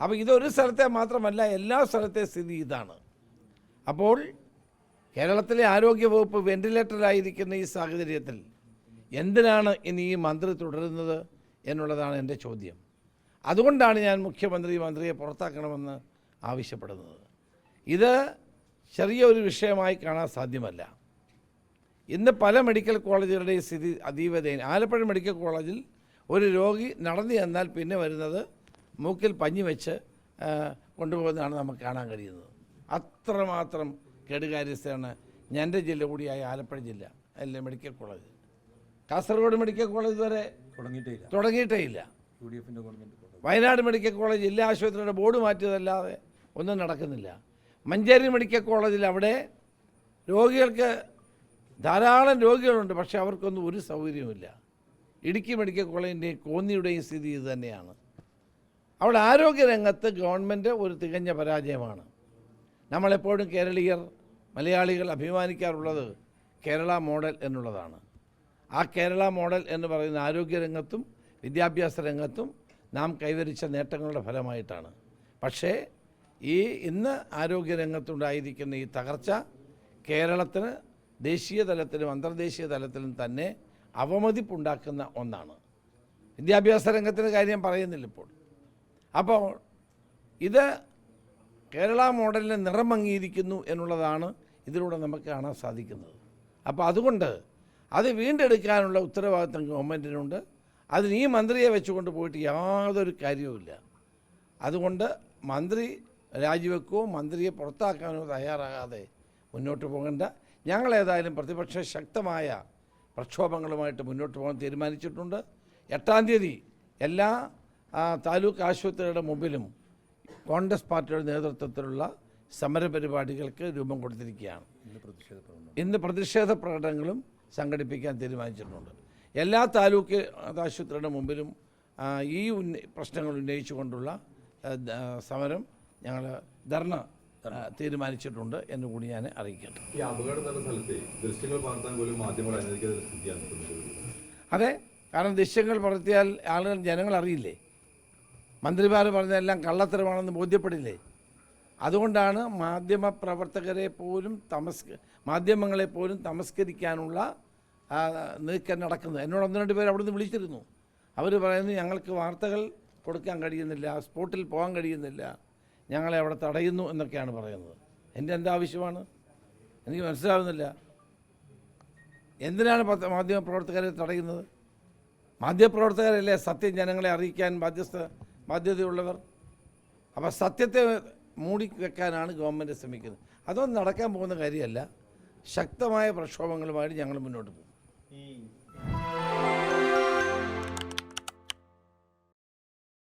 അപ്പോൾ ഇതൊരു സ്ഥലത്തെ മാത്രമല്ല എല്ലാ സ്ഥലത്തെ സ്ഥിതി ഇതാണ്. അപ്പോൾ കേരളത്തിലെ ആരോഗ്യ ആരോഗ്യവകുപ്പ് വെന്റിലേറ്ററിലായിരിക്കുന്ന ഈ സാഹചര്യത്തിൽ എന്തിനാണ് ഇനി ഈ മന്ത്രി തുടരുന്നത് എന്നുള്ളതാണ് എന്റെ ചോദ്യം. അതുകൊണ്ടാണ് ഞാൻ മുഖ്യമന്ത്രി മന്ത്രിയെ പുറത്താക്കണമെന്ന് ആവശ്യപ്പെടുന്നത്. ഇത് ചെറിയൊരു വിഷയമായി കാണാൻ സാധ്യമല്ല. ഇന്ന് പല മെഡിക്കൽ കോളേജുകളുടെയും സ്ഥിതി അതീവതയിൽ ആലപ്പുഴ മെഡിക്കൽ കോളേജിൽ ഒരു രോഗി നടന്നു ചെന്നാൽ പിന്നെ വരുന്നത് മൂക്കിൽ പഞ്ഞി വെച്ച് കൊണ്ടുപോകുന്നതാണ് നമുക്ക് കാണാൻ കഴിയുന്നത്. അത്രമാത്രം കേടുകാര്യസ്ഥയാണ് എന്റെ ജില്ല കൂടിയായ ആലപ്പുഴ ജില്ല അല്ലെ medical college. Kasaragod medical college വരെ തുടങ്ങിയിട്ടേ ഇല്ല വയനാട് മെഡിക്കൽ കോളേജ് ജില്ലാ ആശുപത്രിയുടെ ബോർഡ് മാറ്റിയതല്ലാതെ ഒന്നും നടക്കുന്നില്ല. മഞ്ചേരി മെഡിക്കൽ കോളേജിൽ അവിടെ രോഗികൾക്ക് ധാരാളം രോഗികളുണ്ട് പക്ഷേ അവർക്കൊന്നും ഒരു സൗകര്യവുമില്ല. ഇടുക്കി മെഡിക്കൽ കോളേജിന്റെയും കോന്നിയുടെയും സ്ഥിതി ഇത് തന്നെയാണ്. അവിടെ ആരോഗ്യരംഗത്ത് ഗവൺമെന്റ് ഒരു തികഞ്ഞ പരാജയമാണ്. നമ്മളെപ്പോഴും കേരളീയർ മലയാളികൾ അഭിമാനിക്കാറുള്ളത് കേരള മോഡൽ എന്നുള്ളതാണ്. ആ കേരള മോഡൽ എന്ന് പറയുന്ന ആരോഗ്യരംഗത്തും വിദ്യാഭ്യാസ രംഗത്തും നാം കൈവരിച്ച നേട്ടങ്ങളുടെ ഫലമായിട്ടാണ്. പക്ഷേ ഈ ഇന്ന് ആരോഗ്യരംഗത്തുണ്ടായിരിക്കുന്ന ഈ തകർച്ച കേരളത്തിന് ദേശീയ തലത്തിലും അന്തർദേശീയ തലത്തിലും തന്നെ അവമതിപ്പുണ്ടാക്കുന്ന ഒന്നാണ്. വിദ്യാഭ്യാസ രംഗത്തിന്റെ കാര്യം പറയുന്നില്ല ഇപ്പോൾ. അപ്പോൾ ഇത് കേരള മോഡലിനെ നിറം അംഗീകരിക്കുന്നു എന്നുള്ളതാണ് ഇതിലൂടെ നമുക്ക് കാണാൻ സാധിക്കുന്നത്. അപ്പോൾ അതുകൊണ്ട് അത് വീണ്ടെടുക്കാനുള്ള ഉത്തരവാദിത്തം ഗവൺമെന്റിനുണ്ട് അതിന് ഈ മന്ത്രിയെ വെച്ചുകൊണ്ട് പോയിട്ട് യാതൊരു കാര്യവുമില്ല അതുകൊണ്ട് മന്ത്രി രാജിവെക്കുകയോ മന്ത്രിയെ പുറത്താക്കാനോ തയ്യാറാകാതെ മുന്നോട്ട് പോകേണ്ട. ഞങ്ങളേതായാലും പ്രതിപക്ഷ ശക്തമായ പ്രക്ഷോഭങ്ങളുമായിട്ട് മുന്നോട്ട് പോകാൻ തീരുമാനിച്ചിട്ടുണ്ട്. എട്ടാം തീയതി എല്ലാ ആ, താലൂക്ക് ആശുപത്രിയുടെ മുമ്പിലും കോൺഗ്രസ് പാർട്ടിയുടെ നേതൃത്വത്തിലുള്ള സമരപരിപാടികൾക്ക് രൂപം കൊടുത്തിരിക്കുകയാണ്. ഇന്ന് പ്രതിഷേധ പ്രകടനങ്ങളും സംഘടിപ്പിക്കാൻ തീരുമാനിച്ചിട്ടുണ്ട്. എല്ലാ താലൂക്ക് ആശുപത്രിയുടെ മുമ്പിലും ഈ ഉന്ന പ്രശ്നങ്ങൾ ഉന്നയിച്ചുകൊണ്ടുള്ള കൊണ്ടുള്ള സമരം ഞങ്ങൾ ധർണ തീരുമാനിച്ചിട്ടുണ്ട് എന്ന് കൂടി ഞാൻ അറിയിക്കട്ടെ. ഈ അപകടം നടന്ന സ്ഥലത്തെ ദൃശ്യങ്ങൾ പകർത്താൻ പോലും മാധ്യമങ്ങൾ അനുവദിക്കാതെ സ്ഥിതിയാണ് അതെ കാരണം ദൃശ്യങ്ങൾ പകർത്തിയാൽ ആളുകൾ ജനങ്ങൾ അറിയില്ലേ മന്ത്രിമാർ പറഞ്ഞതെല്ലാം കള്ളത്തരമാണെന്ന് ബോധ്യപ്പെടില്ലേ? അതുകൊണ്ടാണ് മാധ്യമ പ്രവർത്തകരെ പോലും തമസ് മാധ്യമങ്ങളെ പോലും തമസ്കരിക്കാനുള്ള നീക്കം നടക്കുന്നത്. എന്നോട് ഒന്ന് രണ്ട് പേര് അവിടുന്ന് വിളിച്ചിരുന്നു. അവർ പറയുന്നു ഞങ്ങൾക്ക് വാർത്തകൾ കൊടുക്കാൻ കഴിയുന്നില്ല സ്പോട്ടിൽ പോകാൻ കഴിയുന്നില്ല. ഞങ്ങളെ അവിടെ തടയുന്നു എന്നൊക്കെയാണ് പറയുന്നത്. എന്റെ എന്താവശ്യമാണ്? എനിക്ക് മനസ്സിലാവുന്നില്ല. എന്തിനാണ് മാധ്യമപ്രവർത്തകരെ മാധ്യമ പ്രവർത്തകരെ തടയുന്നത്? മാധ്യമപ്രവർത്തകരല്ലേ സത്യം ജനങ്ങളെ അറിയിക്കാൻ ബാധ്യസ്ഥ ബാധ്യതയുള്ളവർ. അപ്പോൾ സത്യത്തെ മൂടി വെക്കാനാണ് ഗവൺമെന്റ് ശ്രമിക്കുന്നത്. അതൊന്നും നടക്കാൻ പോകുന്ന കാര്യമല്ല. ശക്തമായ പ്രക്ഷോഭങ്ങളുമായിട്ട് ഞങ്ങൾ മുന്നോട്ട് പോകും.